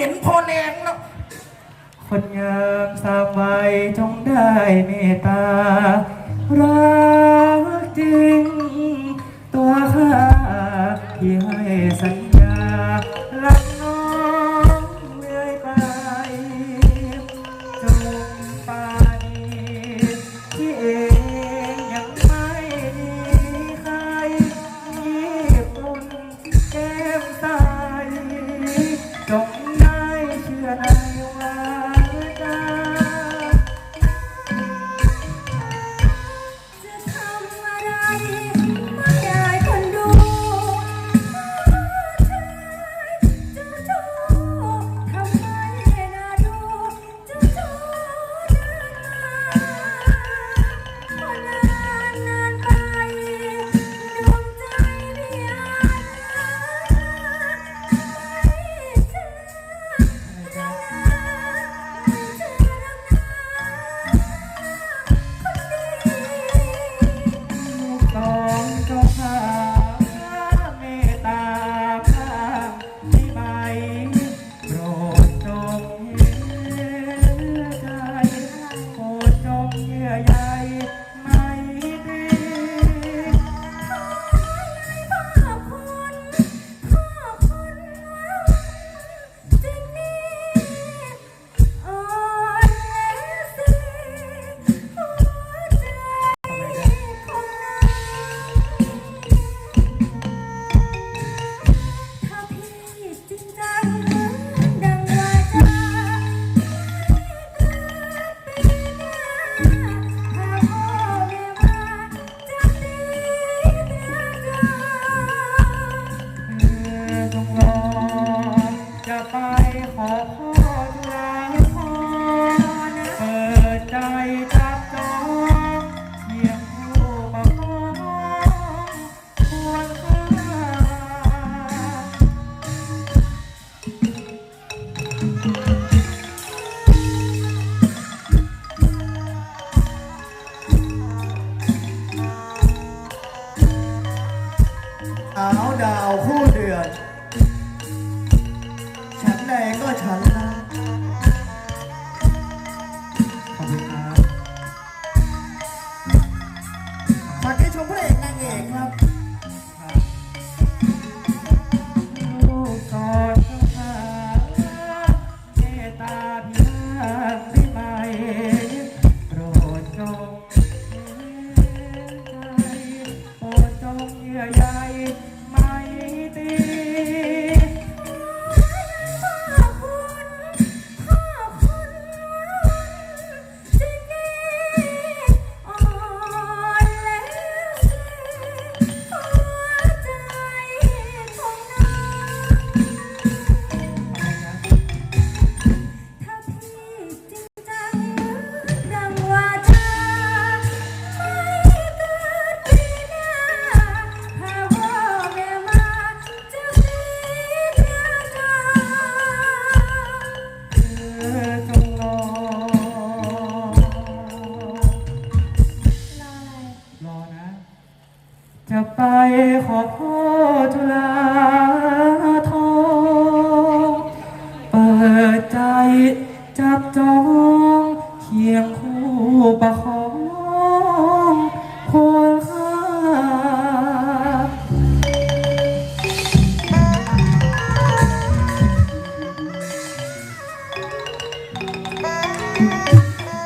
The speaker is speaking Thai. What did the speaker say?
ม็นพอแรงเนาะคนงางสามจงได้เมตตา รักจริงตัวข้า ขอพ่อจุฬาพรเปิดใจจับจองเยี่ยมผู้ปกครองเอาดาวคู่ พิพากไม่ไปโปรดจงเห็นใจโปรดจงเยื่อใย